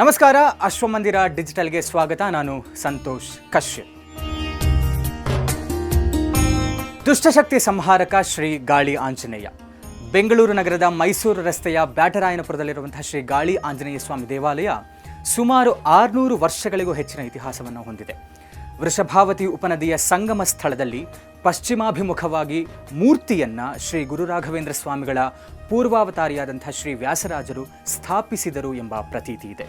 ನಮಸ್ಕಾರ, ಅಶ್ವಮಂದಿರ ಡಿಜಿಟಲ್ಗೆ ಸ್ವಾಗತ. ನಾನು ಸಂತೋಷ್ ಕಶ್ಯಪ್. ದುಷ್ಟಶಕ್ತಿ ಸಂಹಾರಕ ಶ್ರೀ ಗಾಳಿ ಆಂಜನೇಯ. ಬೆಂಗಳೂರು ನಗರದ ಮೈಸೂರು ರಸ್ತೆಯ ಬ್ಯಾಟರಾಯನಪುರದಲ್ಲಿರುವಂತಹ ಶ್ರೀ ಗಾಳಿ ಆಂಜನೇಯ ಸ್ವಾಮಿ ದೇವಾಲಯ ಸುಮಾರು ಆರುನೂರು ವರ್ಷಗಳಿಗೂ ಹೆಚ್ಚಿನ ಇತಿಹಾಸವನ್ನು ಹೊಂದಿದೆ. ವೃಷಭಾವತಿ ಉಪನದಿಯ ಸಂಗಮ ಸ್ಥಳದಲ್ಲಿ ಪಶ್ಚಿಮಾಭಿಮುಖವಾಗಿ ಮೂರ್ತಿಯನ್ನು ಶ್ರೀ ಗುರು ರಾಘವೇಂದ್ರ ಸ್ವಾಮಿಗಳ ಪೂರ್ವಾವತಾರಿಯಾದಂಥ ಶ್ರೀ ವ್ಯಾಸರಾಜರು ಸ್ಥಾಪಿಸಿದರು ಎಂಬ ಪ್ರತೀತಿ ಇದೆ.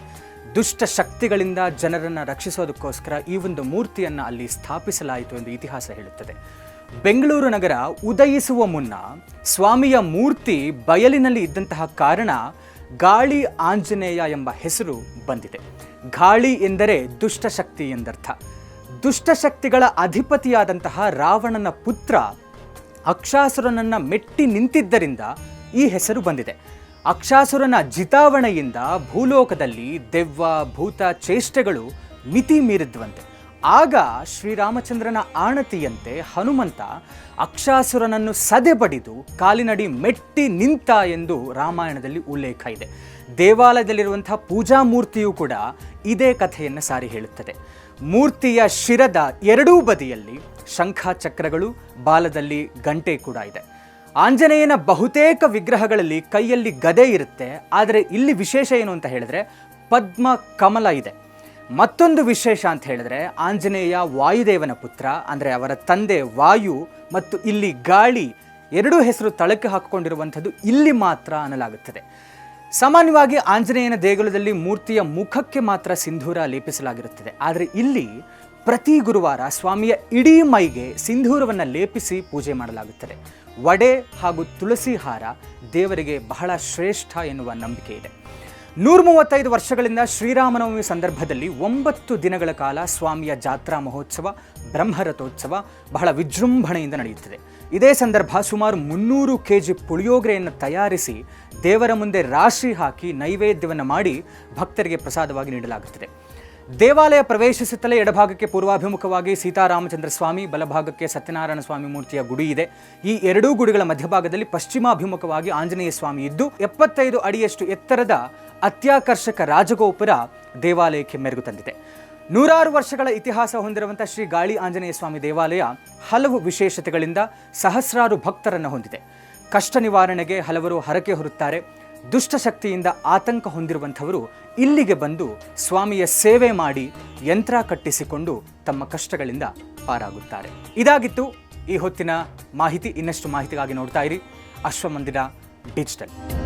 ದುಷ್ಟ ಶಕ್ತಿಗಳಿಂದ ಜನರನ್ನು ರಕ್ಷಿಸೋದಕ್ಕೋಸ್ಕರ ಈ ಒಂದು ಮೂರ್ತಿಯನ್ನು ಅಲ್ಲಿ ಸ್ಥಾಪಿಸಲಾಯಿತು ಎಂದು ಇತಿಹಾಸ ಹೇಳುತ್ತದೆ. ಬೆಂಗಳೂರು ನಗರ ಉದಯಿಸುವ ಮುನ್ನ ಸ್ವಾಮಿಯ ಮೂರ್ತಿ ಬಯಲಿನಲ್ಲಿ ಇದ್ದಂತಹ ಕಾರಣ ಗಾಳಿ ಆಂಜನೇಯ ಎಂಬ ಹೆಸರು ಬಂದಿದೆ. ಗಾಳಿ ಎಂದರೆ ದುಷ್ಟಶಕ್ತಿ ಎಂದರ್ಥ. ದುಷ್ಟಶಕ್ತಿಗಳ ಅಧಿಪತಿಯಾದಂತಹ ರಾವಣನ ಪುತ್ರ ಅಕ್ಷಾಸುರನನ್ನ ಮೆಟ್ಟಿ ನಿಂತಿದ್ದರಿಂದ ಈ ಹೆಸರು ಬಂದಿದೆ. ಅಕ್ಷಾಸುರನ ಜಿತಾವಣೆಯಿಂದ ಭೂಲೋಕದಲ್ಲಿ ದೆವ್ವ, ಭೂತ ಚೇಷ್ಟೆಗಳು ಮಿತಿ ಮೀರಿದ್ವಂತೆ. ಆಗ ಶ್ರೀರಾಮಚಂದ್ರನ ಆಣತಿಯಂತೆ ಹನುಮಂತ ಅಕ್ಷಾಸುರನನ್ನು ಸದೆಬಡಿದು ಕಾಲಿನಡಿ ಮೆಟ್ಟಿ ನಿಂತ ಎಂದು ರಾಮಾಯಣದಲ್ಲಿ ಉಲ್ಲೇಖ ಇದೆ. ದೇವಾಲಯದಲ್ಲಿರುವಂಥ ಪೂಜಾ ಮೂರ್ತಿಯೂ ಕೂಡ ಇದೇ ಕಥೆಯನ್ನು ಸಾರಿ ಹೇಳುತ್ತದೆ. ಮೂರ್ತಿಯ ಶಿರದ ಎರಡೂ ಬದಿಯಲ್ಲಿ ಶಂಖ ಚಕ್ರಗಳು ಬಾಲದಲ್ಲಿ ಗಂಟೆ ಕೂಡ ಇದೆ. ಆಂಜನೇಯನ ಬಹುತೇಕ ವಿಗ್ರಹಗಳಲ್ಲಿ ಕೈಯಲ್ಲಿ ಗದೆ ಇರುತ್ತೆ, ಆದರೆ ಇಲ್ಲಿ ವಿಶೇಷ ಏನು ಅಂತ ಹೇಳಿದ್ರೆ ಪದ್ಮ ಕಮಲ ಇದೆ. ಮತ್ತೊಂದು ವಿಶೇಷ ಅಂತ ಹೇಳಿದ್ರೆ ಆಂಜನೇಯ ವಾಯುದೇವನ ಪುತ್ರ, ಅಂದರೆ ಅವರ ತಂದೆ ವಾಯು ಮತ್ತು ಇಲ್ಲಿ ಗಾಳಿ, ಎರಡೂ ಹೆಸರು ತಳಕ್ಕೆ ಹಾಕಿಕೊಂಡಿರುವಂಥದ್ದು ಇಲ್ಲಿ ಮಾತ್ರ ಅನ್ನಲಾಗುತ್ತದೆ. ಸಾಮಾನ್ಯವಾಗಿ ಆಂಜನೇಯನ ದೇಗುಲದಲ್ಲಿ ಮೂರ್ತಿಯ ಮುಖಕ್ಕೆ ಮಾತ್ರ ಸಿಂಧೂರ ಲೇಪಿಸಲಾಗಿರುತ್ತದೆ. ಆದರೆ ಇಲ್ಲಿ ಪ್ರತಿ ಗುರುವಾರ ಸ್ವಾಮಿಯ ಇಡೀ ಮೈಗೆ ಸಿಂಧೂರವನ್ನು ಲೇಪಿಸಿ ಪೂಜೆ ಮಾಡಲಾಗುತ್ತದೆ. ವಡೆ ಹಾಗೂ ತುಳಸಿ ಹಾರ ದೇವರಿಗೆ ಬಹಳ ಶ್ರೇಷ್ಠ ಎನ್ನುವ ನಂಬಿಕೆ ಇದೆ. ನೂರ ಮೂವತ್ತೈದು ವರ್ಷಗಳಿಂದ ಶ್ರೀರಾಮನವಮಿ ಸಂದರ್ಭದಲ್ಲಿ ಒಂಬತ್ತು ದಿನಗಳ ಕಾಲ ಸ್ವಾಮಿಯ ಜಾತ್ರಾ ಮಹೋತ್ಸವ, ಬ್ರಹ್ಮರಥೋತ್ಸವ ಬಹಳ ವಿಜೃಂಭಣೆಯಿಂದ ನಡೆಯುತ್ತದೆ. ಇದೇ ಸಂದರ್ಭ ಸುಮಾರು ಮುನ್ನೂರು ಕೆ ಜಿ ಪುಳಿಯೋಗರೆಯನ್ನು ತಯಾರಿಸಿ ದೇವರ ಮುಂದೆ ರಾಶಿ ಹಾಕಿ ನೈವೇದ್ಯವನ್ನು ಮಾಡಿ ಭಕ್ತರಿಗೆ ಪ್ರಸಾದವಾಗಿ ನೀಡಲಾಗುತ್ತದೆ. ದೇವಾಲಯ ಪ್ರವೇಶಿಸುತ್ತಲೇ ಎಡಭಾಗಕ್ಕೆ ಪೂರ್ವಾಭಿಮುಖವಾಗಿ ಸೀತಾರಾಮಚಂದ್ರ ಸ್ವಾಮಿ, ಬಲಭಾಗಕ್ಕೆ ಸತ್ಯನಾರಾಯಣ ಸ್ವಾಮಿ ಮೂರ್ತಿಯ ಗುಡಿ ಇದೆ. ಈ ಎರಡೂ ಗುಡಿಗಳ ಮಧ್ಯಭಾಗದಲ್ಲಿ ಪಶ್ಚಿಮಾಭಿಮುಖವಾಗಿ ಆಂಜನೇಯ ಸ್ವಾಮಿ ಇದ್ದು, ಎಪ್ಪತ್ತೈದು ಅಡಿಯಷ್ಟು ಎತ್ತರದ ಅತ್ಯಾಕರ್ಷಕ ರಾಜಗೋಪುರ ದೇವಾಲಯಕ್ಕೆ ಮೆರುಗು ತಂದಿದೆ. ನೂರಾರು ವರ್ಷಗಳ ಇತಿಹಾಸ ಹೊಂದಿರುವಂಥ ಶ್ರೀ ಗಾಳಿ ಆಂಜನೇಯ ಸ್ವಾಮಿ ದೇವಾಲಯ ಹಲವು ವಿಶೇಷತೆಗಳಿಂದ ಸಹಸ್ರಾರು ಭಕ್ತರನ್ನು ಹೊಂದಿದೆ. ಕಷ್ಟ ನಿವಾರಣೆಗೆ ಹಲವರು ಹರಕೆ ಹೊರುತ್ತಾರೆ ದುಷ್ಟಶಕ್ತಿಯಿಂದ ಆತಂಕ ಹೊಂದಿರುವಂಥವರು ಇಲ್ಲಿಗೆ ಬಂದು ಸ್ವಾಮಿಯ ಸೇವೆ ಮಾಡಿ ಯಂತ್ರ ಕಟ್ಟಿಸಿಕೊಂಡು ತಮ್ಮ ಕಷ್ಟಗಳಿಂದ ಪಾರಾಗುತ್ತಾರೆ. ಇದಾಗಿತ್ತು ಈ ಹೊತ್ತಿನ ಮಾಹಿತಿ. ಇನ್ನಷ್ಟು ಮಾಹಿತಿಗಾಗಿ ನೋಡ್ತಾ ಇರಿ. ಅಶ್ವಮಂದಿರ ಡಿಜಿಟಲ್.